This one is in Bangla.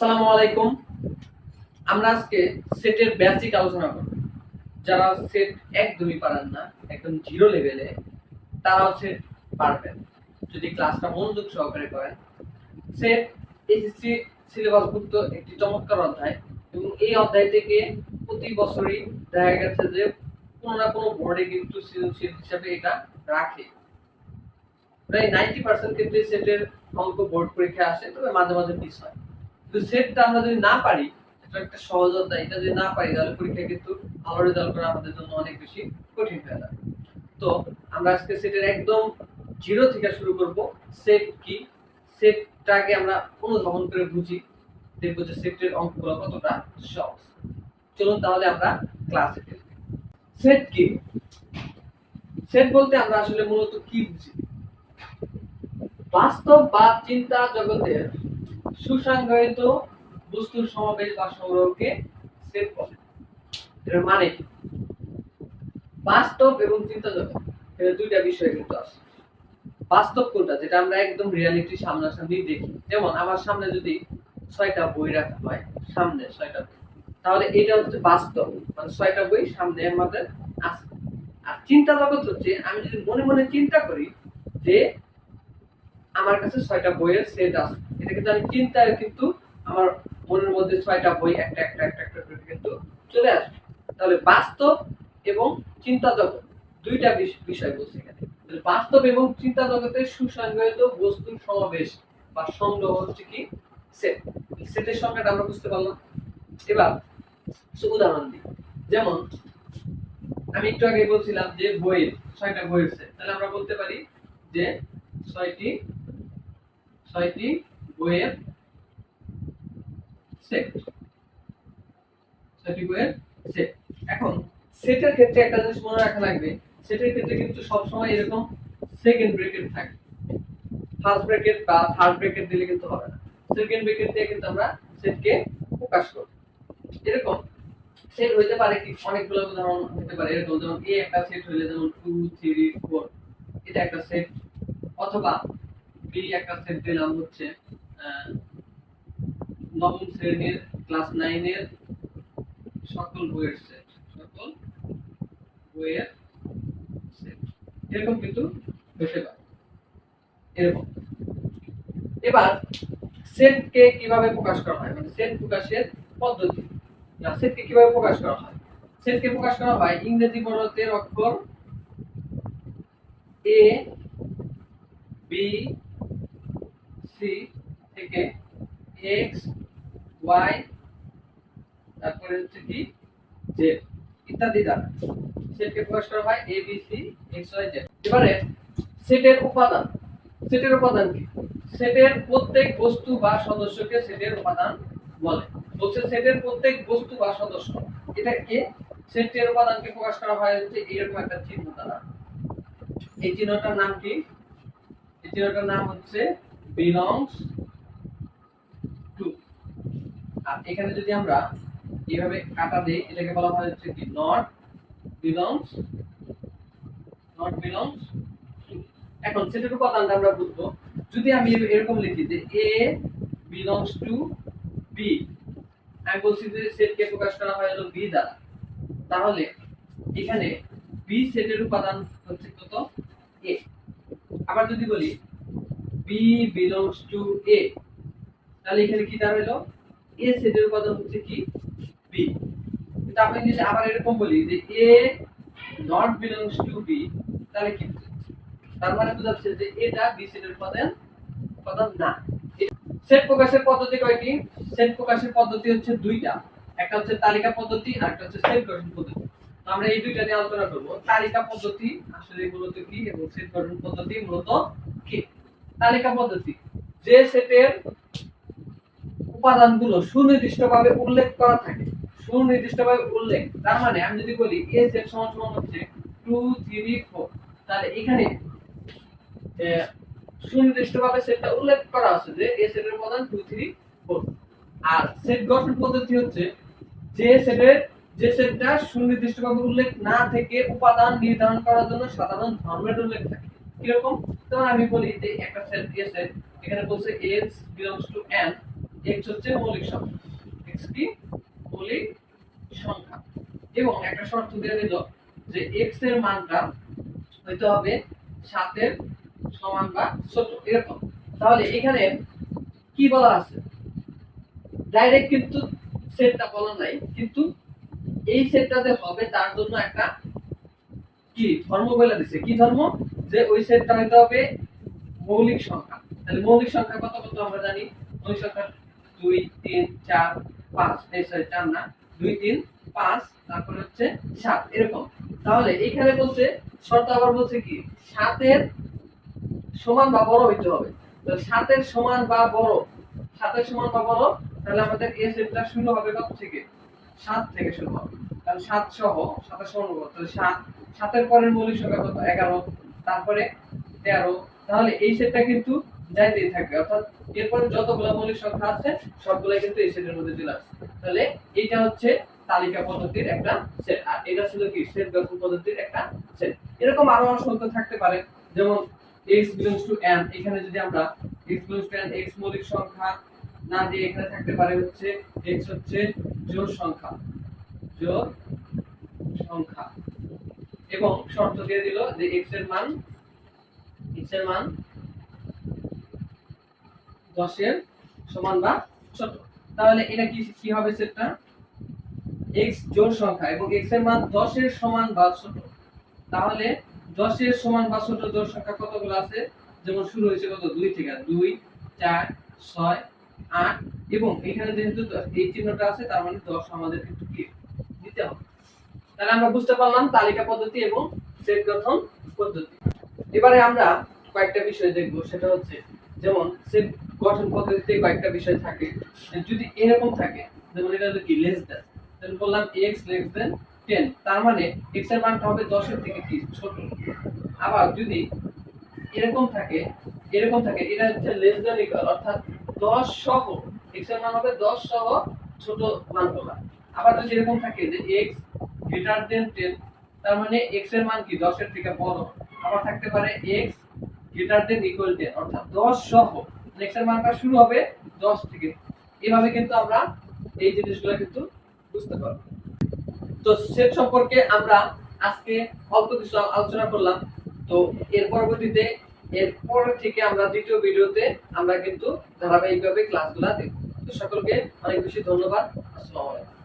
আসসালামু আলাইকুম। আমরা আজকে সেটের বেসিক আলোচনা করব। যারা সেট একদমই পারেন না, একদম জিরো লেভেলে তারাও সেট পারবেন। যদি ক্লাসটা মনোযোগ সহকারে করেন। সেট এসএসসি সিলেবাসভুক্ত একটি চমৎকার অধ্যায় এবং এই অধ্যায় থেকে প্রতি বছরই দেখা গেছে যে কোনো না কোনো বোর্ডে কিন্তু সৃজনশীল হিসাবে এটা রাখে। প্রায় নাইনটি পার্সেন্ট ক্ষেত্রে সেটের অঙ্ক বোর্ড পরীক্ষা আসে, তবে মাঝে মাঝে মিস হয়। কিন্তু সেটটা আমরা যদি না পারি একটা সহজ অধ্যায়। এটা যদি না পারি, তাহলে পরীক্ষা কিন্তু ভালো রেজাল্ট করা আমাদের জন্য অনেক বেশি কঠিন হয়ে যায় তো আমরা আজকে সেটের একদম জিরো থেকে শুরু করব। সেট কি? সেটটাকে আমরা অনুধাবন করে বুঝি। দেখব যে সেটের অঙ্কগুলো কতটা সহজ। চলুন তাহলে আমরা ক্লাসে ফেলি সেট কি? সেট বলতে আমরা আসলে মূলত কি বুঝি? বাস্তব বা চিন্তা জগতের সুসংজ্ঞায়িত বস্তুর সমাবেশ বা সংগ্রহকে সেট বলে এর মানে বাস্তব এবং চিন্তা জগৎ এর দুইটা বিষয় কিন্তু আছে। বাস্তব কোনটা? যেটা আমরা একদম রিয়ালিটি সামনাসামনি দেখি। যেমন আমার সামনে যদি ছয়টা বই রাখা হয়, সামনে ছয়টা বই, তাহলে এটা হচ্ছে বাস্তব। মানে ছয়টা বই সামনে আমাদের আছে। আর চিন্তা জগৎ হচ্ছে, আমি যদি মনে মনে চিন্তা করি যে আমার কাছে ছয়টা বইয়ের সেট আছে। এটা কিন্তু আমি চিন্তায় কিন্তু আমার মনের মধ্যে ছয়টা বই একটা একটা একটা একটা করে কিন্তু চলে আসবে। তাহলে বাস্তব এবং চিন্তা জগৎ দুইটা বিষ- বিষয় বলছি এখানে। বাস্তব এবং চিন্তা জগতের সুসংজ্ঞায়িত বস্তুর সমাবেশ বা সংগ্রহ হচ্ছে কি? সেট সেটের সংখ্যাটা আমরা বুঝতে পারলাম। এবার উদাহরণ দিই। যেমন, আমি একটু আগে বলছিলাম যে বইয়ের, ছয়টা বইয়ের সেট তাহলে আমরা বলতে পারি যে ছয়টি ছয়টি বইয়ের সেট ছয়টি বইয়ের সেট এখন সেটের ক্ষেত্রে একটা জিনিস মনে রাখা লাগবে সেটের ক্ষেত্রে কিন্তু সবসময় এরকম সেকেন্ড ব্রেকেট থাকে। ফার্স্ট ব্রেকেট বা থার্ড ব্রেকেট দিলে কিন্তু হবে না। সেকেন্ড ব্রেকেট দিয়ে কিন্তু আমরা সেটকে প্রকাশ করব। এরকম সেট হইতে পারে কি? অনেকগুলো উদাহরণ হতে পারে। এরকম যেমন এ একটা সেট হইলে যেমন টু থ্রি ফোর এটা একটা সেট অথবা বি একটা সেট দিলাম হচ্ছে নবম শ্রেণির ক্লাস নাইনের সকল বইয়ের সেট সকল বইয়ের সেট এরকম কিন্তু হতে পারে এরকম। এবার সেটকে কীভাবে প্রকাশ করা হয়? মানে সেট প্রকাশের পদ্ধতি। না সেটকে কীভাবে প্রকাশ করা হয়? সেটকে প্রকাশ করা হয় ইংরেজি বড়তের অক্ষর এ বি সি থেকে এক্স ওয়াই তারপরে হচ্ছে কি জেড ইত্যাদি দ্বারা। সেটকে প্রকাশ করা হয় A B C X Y Z এবারে সেটের উপাদান সেটের উপাদান কি সেটের প্রত্যেক বস্তু বা সদস্যকে সেটের উপাদান বলে। বলছে সেটের প্রত্যেক বস্তু বা সদস্য। এটাকে সেটের উপাদানকে প্রকাশ করা হয় হচ্ছে এরকম একটা চিহ্ন দ্বারা। এই চিহ্নটার নাম কি? এই চিহ্নটার নাম হচ্ছে বিলংস আর এখানে যদি আমরা এইভাবে কাটা দিই, এটাকে বলা হয় হচ্ছে কি নট বিলংস নট বিলংস এখন সেটার উপাদানটা আমরা বুঝব। যদি আমি এরকম লিখি যে এ বিলংস টু বি আমি বলছি যে সেটকে প্রকাশ করা হয় হলো বি দ্বারা। তাহলে এখানে বি সেটের উপাদান হচ্ছে কত? এ আবার যদি বলি বি বিলংস টু এ তাহলে এখানে কি দাঁড়াল? এ সেটের উপাদান হচ্ছে কি? বি কিন্তু আপনি যদি আবার এরকম বলি যে A not belongs to B তাহলে কি তার মানে বোঝাচ্ছে যে এটা বি সেটের উপাদান উপাদান না। সেট প্রকাশের পদ্ধতি কয়টি? সেট প্রকাশের পদ্ধতি হচ্ছে দুইটা। একটা হচ্ছে তালিকা পদ্ধতি আর একটা হচ্ছে সেট গঠন পদ্ধতি। আমরা এই দুইটা নিয়ে আলোচনা করব। তালিকা পদ্ধতি আসলে মূলত কি এবং সেট গঠন পদ্ধতি মূলত কি? তালিকা পদ্ধতি। যে সেটের উপাদানগুলো সুনির্দিষ্টভাবে উল্লেখ করা থাকে। সুনির্দিষ্টভাবে উল্লেখ, তার মানে আমি যদি বলি এ সেট সমান সমান হচ্ছে টু থ্রি ফোর তাহলে এখানে সুনির্দিষ্টভাবে সেটটা উল্লেখ করা আছে যে এ সেটের উপাদান টু থ্রি ফোর আর সেট গঠন পদ্ধতি হচ্ছে যে সেটের যে সেটটা সুনির্দিষ্টভাবে উল্লেখ না থেকে উপাদান নির্ধারণ করার জন্য সাধারণ ধর্মের উল্লেখ থাকে। কীরকম? যেমন আমি বলি যে একটা সেট এ সেট এখানে বলছে S belongs to N x হচ্ছে মৌলিক সংখ্যা। X কি? মৌলিক সংখ্যা। এবং একটা শর্ত দিয়ে দিল যে x এর মানটা হইতে হবে সাতের সমান বা ছোট এরকম। তাহলে এখানে কি বলা আছে? ডাইরেক্ট কিন্তু সেটটা বলা নাই, কিন্তু এই সেটটা যে হবে তার জন্য একটা কি ধর্ম বলে দিছে। কি ধর্ম? যে ওই সেটটা হইতে হবে মৌলিক সংখ্যা। তাহলে মৌলিক সংখ্যা কত কত আমরা জানি? মৌলিক সংখ্যা দুই, তিন, চার, পাঁচ, এই সরি চার না, দুই, তিন, পাঁচ, তারপরে হচ্ছে সাত, এরকম। তাহলে এখানে বলছে, শর্ত আবার বলছে কি? সাতের সমান বা বড় হইতে হবে। তো সাতের সমান বা বড়, সাতের সমান বা বড়, তাহলে আমাদের এ সেটটা শুরু হবে কত থেকে? সাত থেকে শুরু হবে। তাহলে সাত সহ, সাতের সমান তাহলে সাত। সাতের পরের মৌলিক সংখ্যা কত? এগারো। তারপরে তেরো। তাহলে এই সেটটা কিন্তু যাইতেই থাকবে। অর্থাৎ এরপরে যতগুলো মৌলিক সংখ্যা আছে, সবগুলাই কিন্তু এই সেটের মধ্যে চলে আসছে তাহলে এইটা হচ্ছে তালিকা পদ্ধতির একটা সেট আর এটা ছিল কি? সেট গঠন পদ্ধতির একটা সেট এরকম আরও অসংখ্য থাকতে পারে, যেমন x belongs to n এখানে যদি আমরা x belongs to n, x মৌলিক সংখ্যা না দিয়ে এখানে থাকতে পারে হচ্ছে x হচ্ছে জোড় সংখ্যা। জোড় সংখ্যা। এবং শর্ত দিয়ে দিল যে x এর মান, x এর মান 10 এর সমান বা ছোট। তাহলে এটা কি কি হবে সেটটা? জোড় সংখ্যা এবং এর মান 10 এর সমান বা ছোট। তাহলে 10 এর সমান বা ছোট জোড় সংখ্যা কতগুলো আছে? যেমন শুরু হয়েছে কত? 2 থেকে 2 4 6 8 এবং এখানে যেহেতু এই চিহ্নটা আছে, তার মানে 10 আমাদের কিন্তু কি? দিতে হবে। তাহলে আমরা বুঝতে পারলাম তালিকা পদ্ধতি এবং সেট গঠন পদ্ধতি। এবারে আমরা কয়েকটা বিষয় দেখব। সেটা হচ্ছে যেমন সেট গঠন পদ্ধতিতে কয়েকটা বিষয় থাকে যদি এরকম থাকে, যেমন এটা হলো কি লেস দ্যান তাহলে বললাম x লেস দ্যান 10 তার মানে x এর মানটা হবে 10 এর থেকে কি ছোট। আবার যদি এরকম থাকে এরকম থাকে, এটা হচ্ছে লেস দ্যান ইকুয়াল অর্থাৎ 10 সহ, x এর মান হবে 10 সহ ছোট মানগুলো। আবার যদি এরকম থাকে যে x গ্রেটার দেন 10 তার মানে x এর মান কি 10 এর থেকে বড়, আবার থাকতে পারে x গ্রেটার দেন ইকুয়াল 10 অর্থাৎ 10 সহ। এর মানটা শুরু হবে 10 থেকে। এভাবে কিন্তু আমরা এই জিনিসগুলো কিন্তু বুঝতে পারব। তো সেট সম্পর্কে আমরা আজকে অল্প কিছু আলোচনা করলাম। তো এর পরবর্তীতে এরপর থেকে আমরা দ্বিতীয় ভিডিওতে আমরা কিন্তু ধারাবাহিকভাবে ক্লাসগুলো দেখব। তো সকলকে অনেক বেশি ধন্যবাদ। আসসালামু আলাইকুম।